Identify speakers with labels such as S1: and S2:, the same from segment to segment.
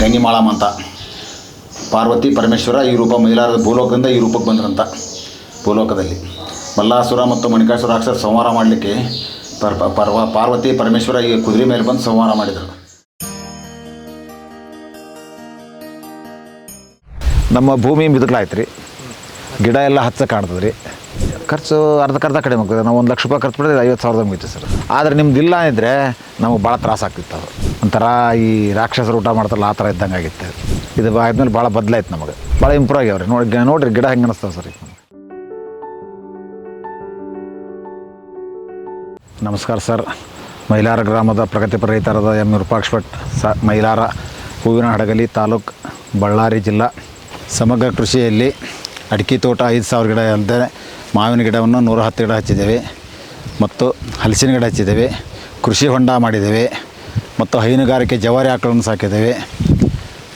S1: ಗಂಗಿಮಾಳಮ್ಮ ಅಂತ. ಪಾರ್ವತಿ, ಪರಮೇಶ್ವರ ಈ ರೂಪ ಮೈಲಾರದ ಭೂಲೋಕದಿಂದ ಈ ರೂಪಕ್ಕೆ ಬಂದ್ರಂತ, ಭೂಲೋಕದಲ್ಲಿ. ಮಲ್ಲಾಸುರ ಮತ್ತು ಮಣಿಕಾಸುರ ಅಕ್ಷರ ಸಂಹಾರ ಮಾಡಲಿಕ್ಕೆ ಪರ್ ಪರ್ವ, ಪಾರ್ವತಿ, ಪರಮೇಶ್ವರ ಈ ಕುದುರೆ ಮೇಲೆ ಬಂದು ಸಂಹಾರ ಮಾಡಿದರು. ನಮ್ಮ ಭೂಮಿ ಮಿದುಕಲಾಯ್ತು ರೀ. ಗಿಡ ಎಲ್ಲ ಹಚ್ಚ ಕಾಣ್ತದೆ ಖರ್ಚು ಅರ್ಧಕ್ಕರ್ಧ ಕಡಿಮೆ ಆಗ್ತದೆ. ನಾವು ಒಂದು ಲಕ್ಷ ರೂಪಾಯಿ ಖರ್ಚು ಮಾಡಿದ್ರೆ ಐವತ್ತು ಸಾವಿರದ ಮುಗಿತು ಸರ್. ಆದರೆ ನಿಮ್ದು ಇಲ್ಲ ನಮಗೆ ಭಾಳ ತ್ರಾಸ ಆಗ್ತಿತ್ತು ಅದು. ಒಂಥರ ಈ ರಾಕ್ಷಸರು ಊಟ ಮಾಡ್ತಾರಲ್ಲ, ಆ ಥರ ಇದ್ದಂಗೆ ಆಗಿತ್ತು. ಇದು ಆದ್ಮೇಲೆ ಭಾಳ ಬದಲಾಯ್ತು ನಮಗೆ. ಭಾಳ ಇಂಪ್ರೂವ್ ಆಗ್ಯಾವ್ರಿ. ನೋಡಿ ನೋಡಿರಿ, ಗಿಡ ಹೆಂಗೆ ಅನಿಸ್ತಾವೆ ಸರ್ ನಮಸ್ಕಾರ ಸರ್. ಮೈಲಾರ ಗ್ರಾಮದ ಪ್ರಗತಿಪರ ರೈತರದ ಎಂ ವಿರೂಪಾಕ್ಷ ಭಟ್ ಸ ಮೈಲಾರ ಹೂವಿನ ಹಡಗಲಿ ತಾಲೂಕು ಬಳ್ಳಾರಿ ಜಿಲ್ಲಾ. ಸಮಗ್ರ ಕೃಷಿಯಲ್ಲಿ ಅಡಿಕೆ ತೋಟ ಐದು ಸಾವಿರ ಗಿಡ ಅಲ್ಲದೆ ಮಾವಿನ ಗಿಡವನ್ನು ನೂರ ಹತ್ತು ಗಿಡ ಹಚ್ಚಿದ್ದೇವೆ ಮತ್ತು ಹಲಸಿನ ಗಿಡ ಹಚ್ಚಿದ್ದೇವೆ, ಕೃಷಿ ಹೊಂಡ ಮಾಡಿದ್ದೇವೆ ಮತ್ತು ಹೈನುಗಾರಿಕೆ ಜವಾರಿ ಆಕಳನ್ನು ಸಾಕಿದ್ದೇವೆ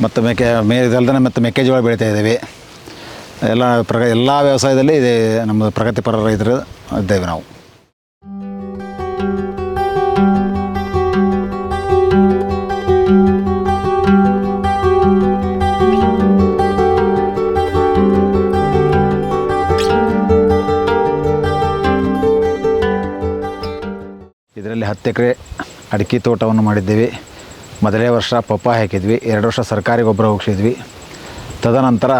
S1: ಮತ್ತು ಮೆಕ್ಕೆ ಮೇ ಇದಲ್ದೇ ಮತ್ತು ಮೆಕ್ಕೆಜೋಳ ಬೆಳೀತಾ ಇದ್ದೇವೆ. ಎಲ್ಲ ಪ್ರಗ, ಎಲ್ಲ ವ್ಯವಸಾಯದಲ್ಲಿ ಇದೇ ನಮ್ಮ ಪ್ರಗತಿಪರ ರೈತರು ಇದ್ದೇವೆ ನಾವು. ಇದರಲ್ಲಿ ಹತ್ತು ಎಕರೆ ಅಡಿಕೆ ತೋಟವನ್ನು ಮಾಡಿದ್ದೀವಿ. ಮೊದಲೇ ವರ್ಷ ಪಪ್ಪ ಹಾಕಿದ್ವಿ, ಎರಡು ವರ್ಷ ಸರ್ಕಾರಿ ಗೊಬ್ಬರ ಹೋಗಿಸಿದ್ವಿ. ತದನಂತರ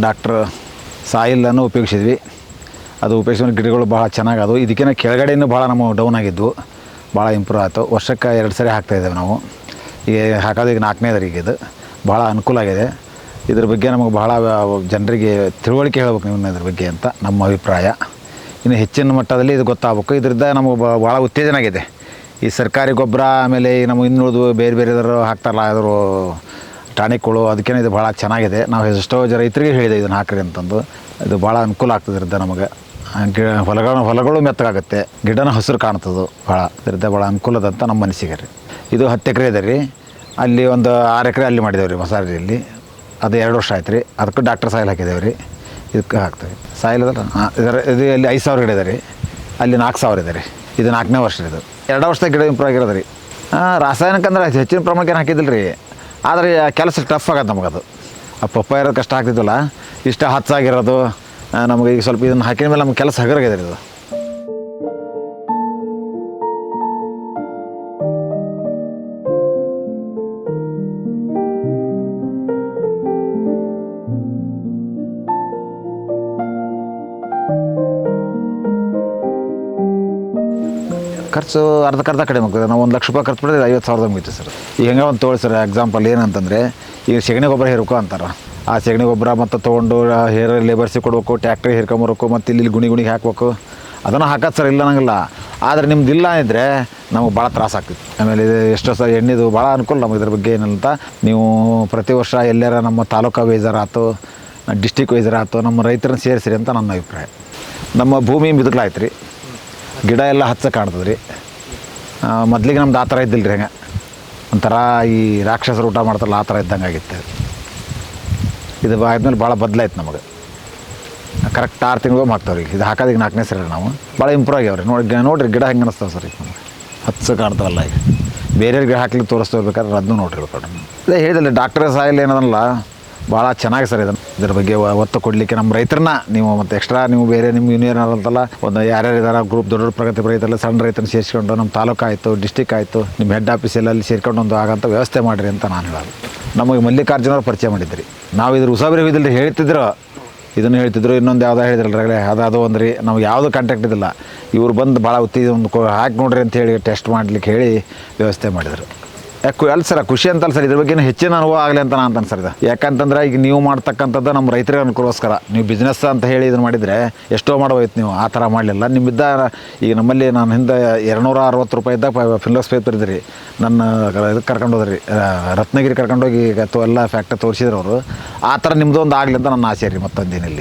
S1: ಡಾಕ್ಟ್ರ್ ಸಾಯಿಲನ್ನು ಉಪಯೋಗಿಸಿದ್ವಿ. ಅದು ಉಪಯೋಗಿಸಿದ ಗಿಡಗಳು ಭಾಳ ಚೆನ್ನಾಗಿ ಅದು ಇದಕ್ಕಿಂತ ಕೆಳಗಡೆಯೂ ಭಾಳ ನಮ್ಮ ಡೌನ್ ಆಗಿದ್ವು. ಭಾಳ ಇಂಪ್ರೂವ್ ಆಯಿತು. ವರ್ಷಕ್ಕೆ ಎರಡು ಸರಿ ಹಾಕ್ತಾಯಿದ್ದೇವೆ ನಾವು. ಈಗ ಹಾಕೋದು ಈಗ ನಾಲ್ಕನೇ ಈಗ ಇದು. ಭಾಳ ಅನುಕೂಲ ಆಗಿದೆ. ಇದ್ರ ಬಗ್ಗೆ ನಮಗೆ ಭಾಳ ಜನರಿಗೆ ತಿಳುವಳಿಕೆ ಹೇಳ್ಬೇಕು ನೀವು ಇದ್ರ ಬಗ್ಗೆ ಅಂತ ನಮ್ಮ ಅಭಿಪ್ರಾಯ. ಇನ್ನು ಹೆಚ್ಚಿನ ಮಟ್ಟದಲ್ಲಿ ಇದು ಗೊತ್ತಾಗಬೇಕು. ಇದರಿಂದ ನಮಗೆ ಭಾಳ ಉತ್ತೇಜನ ಆಗಿದೆ. ಈ ಸರ್ಕಾರಿ ಗೊಬ್ಬರ ಆಮೇಲೆ ನಮ್ಮ ಇನ್ನುಳಿದು ಬೇರೆ ಬೇರೆದರು ಹಾಕ್ತಾರಲ್ಲ ಅದರ ಟಾನಿಕ್ಗಳು ಅದಕ್ಕೇನೆ ಇದು ಭಾಳ ಚೆನ್ನಾಗಿದೆ. ನಾವು ಎಷ್ಟೋ ಜನ ರೈತರಿಗೆ ಹೇಳಿದೆ ಇದನ್ನು ಹಾಕ್ರಿ ಅಂತಂದು. ಇದು ಭಾಳ ಅನುಕೂಲ ಆಗ್ತದೆ ನಮಗೆ. ಗಿಡ ಹೊಲಗಳು ಹೊಲಗಳು ಮೆತ್ತಗಾಗುತ್ತೆ. ಗಿಡನ ಹಸಿರು ಕಾಣ್ತದೆ ಭಾಳ ಇದರಿಂದ ಭಾಳ ಅನುಕೂಲದ ಅಂತ ನಮ್ಮ ಮನಸ್ಸಿಗೆ ರೀ. ಇದು ಹತ್ತು ಎಕರೆ ಇದೆ ರೀ. ಅಲ್ಲಿ ಒಂದು ಆರು ಎಕರೆ ಅಲ್ಲಿ ಮಾಡಿದ್ದೇವೆ ರೀ ಮಸಾರಿಯಲ್ಲಿ. ಅದು ಎರಡು ವರ್ಷ ಆಯ್ತು ರೀ. ಅದಕ್ಕೂ ಡಾಕ್ಟರ್ ಸಾಯಿಲ್ ಹಾಕಿದ್ದೇವೆ ರೀ. ಇದಕ್ಕೆ ಹಾಕ್ತೇವೆ ಸಾಯಿಲ್ ಅದಲ್ಲ ಹಾಂ ಇದರ ಇದು ಅಲ್ಲಿ ಐದು ಸಾವಿರ ಗಿಡ ಇದೆ ರೀ. ಅಲ್ಲಿ ನಾಲ್ಕು ಸಾವಿರ ಇದೆ ರೀ. ಇದು ನಾಲ್ಕನೇ ವರ್ಷ ಇದು. ಎರಡು ವರ್ಷದ ಗಿಡ ಇಂಪ್ರೂವ್ ಆಗಿರೋದು ರೀ. ರಾಸಾಯನಿಕ ಅಂದ್ರೆ ಹೆಚ್ಚಿನ ಪ್ರಮಾಣಕ್ಕೆ ಏನು ಹಾಕಿದ್ದಿಲ್ಲ ರೀ. ಆದರೆ ಕೆಲಸ ಟಫ್ ಆಗತ್ತೆ ನಮಗದು ಆ ಪಪ್ಪ ಇರೋದು ಕಷ್ಟ ಆಗ್ತಿದ್ದಲ್ಲ ಇಷ್ಟ ಹಚ್ಚಾಗಿರೋದು ನಮಗೆ ಈಗ ಸ್ವಲ್ಪ ಇದನ್ನು ಹಾಕಿದ ಮೇಲೆ ನಮ್ಗೆ ಕೆಲಸ ಹಗರಾಗಿದೆ ಇದು. ಖರ್ಚು ಅರ್ಧಕ್ಕರ್ಧ ಕಡಿಮೆ ಆಗ್ತದೆ. ನಾವು ಒಂದು ಲಕ್ಷ ರೂಪಾಯಿ ಖರ್ಚು ಮಾಡಿದ್ರೆ ಐವತ್ತು ಸಾವಿರದ ಮುಗಿತು ಸರ್. ಈಗ ಹೆಂಗೆ ಒಂದು ತೊಗೊಳಿ ಸರ್ ಎಕ್ಸಾಂಪಲ್ ಏನಂತಂದರೆ, ಈಗ ಸೆಗಣಿ ಗೊಬ್ಬರ ಹೇರ್ಕೊ ಅಂತಾರೆ. ಆ ಸೆಗಣಿ ಗೊಬ್ಬರ ಮತ್ತು ತೊಗೊಂಡು ಹೇರ ಲೇಬರ್ಸಿಗೆ ಕೊಡಬೇಕು ಟ್ಯಾಕ್ಟ್ರಿ ಹೇರ್ಕೊಂಬರ್ಬೇಕು ಮತ್ತು ಇಲ್ಲಿ ಗುಣಿ ಗುಣಿಗೆ ಹಾಕಬೇಕು. ಅದನ್ನು ಹಾಕೋದು ಸರ್ ಇಲ್ಲ ಅನ್ನಂಗಿಲ್ಲ. ಆದರೆ ನಿಮ್ದು ಇಲ್ಲ ಇದ್ದರೆ ನಮಗೆ ಭಾಳ ತ್ರಾಸ ಆಗ್ತಿತ್ತು. ಆಮೇಲೆ ಇದು ಎಷ್ಟೋ ಸಲ ಎಣ್ಣೆದು ಭಾಳ ಅನುಕೂಲ ನಮಗೆ ಇದ್ರ ಬಗ್ಗೆ ಏನಂತ ನೀವು ಪ್ರತಿ ವರ್ಷ ಎಲ್ಲಾರ ನಮ್ಮ ತಾಲೂಕಾ ವೈಸರ್ ಆಯ್ತು ಡಿಸ್ಟಿಕ್ ವೈಸರ್ ಆಯ್ತು ನಮ್ಮ ರೈತರನ್ನ ಸೇರಿಸಿರಿ ಅಂತ ನನ್ನ ಅಭಿಪ್ರಾಯ. ನಮ್ಮ ಭೂಮಿ ಮಿದುಕಲಾಯ್ತು ರೀ ಗಿಡ ಎಲ್ಲ ಹಚ್ಚ ಕಾಣ್ತದೆ ರೀ ಮೊದಲಿಗೆ ನಮ್ದು ಆ ಥರ ಇದ್ದಿಲ್ಲ ರೀ ಹಂಗೆ. ಒಂಥರ ಈ ರಾಕ್ಷಸರು ಊಟ ಮಾಡ್ತಾರಲ್ಲ, ಆ ಥರ ಇದ್ದಂಗೆ ಆಗಿತ್ತು. ಇದು ಆದ್ಮೇಲೆ ಭಾಳ ಬದಲಾಯ್ತು ನಮಗೆ. ಕರೆಕ್ಟ್ ಆರು ತಿಂಗಳು ಮಾಡ್ತೇವೆ ರೀ ಇದು ಹಾಕೋದಿಗೆ ನಾಲ್ಕನೇ ಸರಿ ನಾವು. ಭಾಳ ಇಂಪ್ರೂವ್ ಆಗ್ಯಾವ್ರಿ. ನೋಡಿ ನೋಡಿರಿ, ಗಿಡ ಹೆಂಗೆ ಅನಿಸ್ತಾವೆ ಸರ್ ಈಗ ನಮಗೆ. ಹಚ್ಚ ಕಾಣ್ತಾವಲ್ಲ ಈಗ. ಬೇರೆ ಗಿಡ ಹಾಕ್ಲಿಕ್ಕೆ ತೋರಿಸ್ತಾ ಬೇಕಾದ್ರೆ ಅದನ್ನು ನೋಡಿರ್ಬೇಕಾದ್ರೆ ಅದೇ ಹೇಳಿದಲ್ಲ ಡಾಕ್ಟರ್ ಸಾಯಿಲ್ ಏನದಲ್ಲ. ಭಾಳ ಚೆನ್ನಾಗಿ ಸರ್ ಇದನ್ನು. ಇದ್ರ ಬಗ್ಗೆ ಒತ್ತು ಕೊಡಲಿಕ್ಕೆ ನಮ್ಮ ರೈತರನ್ನ ನೀವು ಮತ್ತು ಎಕ್ಸ್ಟ್ರಾ ನೀವು ಬೇರೆ ನಿಮ್ಮ ಯೂನಿಯನ್ ಅಂತಲ್ಲ ಒಂದು ಯಾರ್ಯಾರು ಇದಾರ ಗ್ರೂಪ್ ದೊಡ್ಡ ದೊಡ್ಡ ಪ್ರಗತಿ ರೈತರಲ್ಲ ಸಣ್ಣ ರೈತನ ಸೇರಿಸ್ಕೊಂಡು ನಮ್ಮ ತಾಲೂಕು ಆಯಿತು ಡಿಸ್ಟಿಕ್ ಆಯಿತು ನಿಮ್ಮ ಹೆಡ್ ಆಫೀಸಲ್ಲಿ ಸೇರ್ಕೊಂಡು ಒಂದು ಆಗಂತ ವ್ಯವಸ್ಥೆ ಮಾಡಿರಿ ಅಂತ ನಾನು ಹೇಳೋದು. ನಮಗೆ ಮಲ್ಲಿಕಾರ್ಜುನವ್ರು ಪರಿಚಯ ಮಾಡಿದ್ರಿ. ನಾವು ಇದ್ರ ಉಸಾಬರಿ ಇದಿಲ್ಲ ಹೇಳ್ತಿದ್ರು. ಇದನ್ನು ಹೇಳ್ತಿದ್ರು, ಇನ್ನೊಂದು ಯಾವುದೋ ಹೇಳಿದ್ರಲ್ಲ ಅದು ಅದು ಒಂದು ರೀ ನಮ್ಗೆ ಯಾವುದೂ ಕಾಂಟ್ಯಾಕ್ಟ್ ಇದಿಲ್ಲ ಇವ್ರು ಬಂದು ಭಾಳ ಒತ್ತಿ ಒಂದು ಹಾಕಿ ನೋಡ್ರಿ ಅಂತ ಹೇಳಿ ಟೆಸ್ಟ್ ಮಾಡ್ಲಿಕ್ಕೆ ಹೇಳಿ ವ್ಯವಸ್ಥೆ ಮಾಡಿದರು. ಯಾಕೆ ಅಲ್ಲ ಸರ್, ಖುಷಿ ಅಂತಲ್ಲ ಸರ್, ಇದ್ರ ಬಗ್ಗೆ ಹೆಚ್ಚಿನ ಅನುಭವ ಆಗಲಿ ಅಂತ ನಾನು ಅಂತಾನೆ ಸರ್. ಇದು ಯಾಕಂತಂದ್ರೆ ಈಗ ನೀವು ಮಾಡ್ತಕ್ಕಂಥದ್ದು ನಮ್ಮ ರೈತರಿಗೆ ಅನುಕೂಲಕ್ಕೋಸ್ಕರ ನೀವು ಬಿಸ್ನೆಸ್ ಅಂತ ಹೇಳಿ ಇದನ್ನು ಮಾಡಿದರೆ ಎಷ್ಟೋ ಮಾಡೋಯ್ತು ನೀವು, ಆ ಥರ ಮಾಡಲಿಲ್ಲ. ನಿಮ್ಮಿದ್ದ ಈಗ ನಮ್ಮಲ್ಲಿ ನಾನು ಹಿಂದೆ ಎರಡುನೂರ ಅರವತ್ತು ರೂಪಾಯಿ ಇದ್ದಾಗ ಫಿಲ್ಲರ್ಸ್ ಪೇಪರ್ ಇದ್ರಿ. ನನ್ನ ಇದಕ್ಕೆ ಕರ್ಕೊಂಡು ಹೋದ್ರಿ ರತ್ನಗಿರಿ ಕರ್ಕೊಂಡೋಗಿ ಈಗ ಎಲ್ಲ ಫ್ಯಾಕ್ಟ್ರಿ ತೋರಿಸಿದ್ರು ಅವರು. ಆ ಥರ ನಿಮ್ಮದೊಂದು ಆಗಲಿ ಅಂತ ನನ್ನ ಆಸೆ ರೀ ಮತ್ತೊಂದೇನಿಲ್ಲ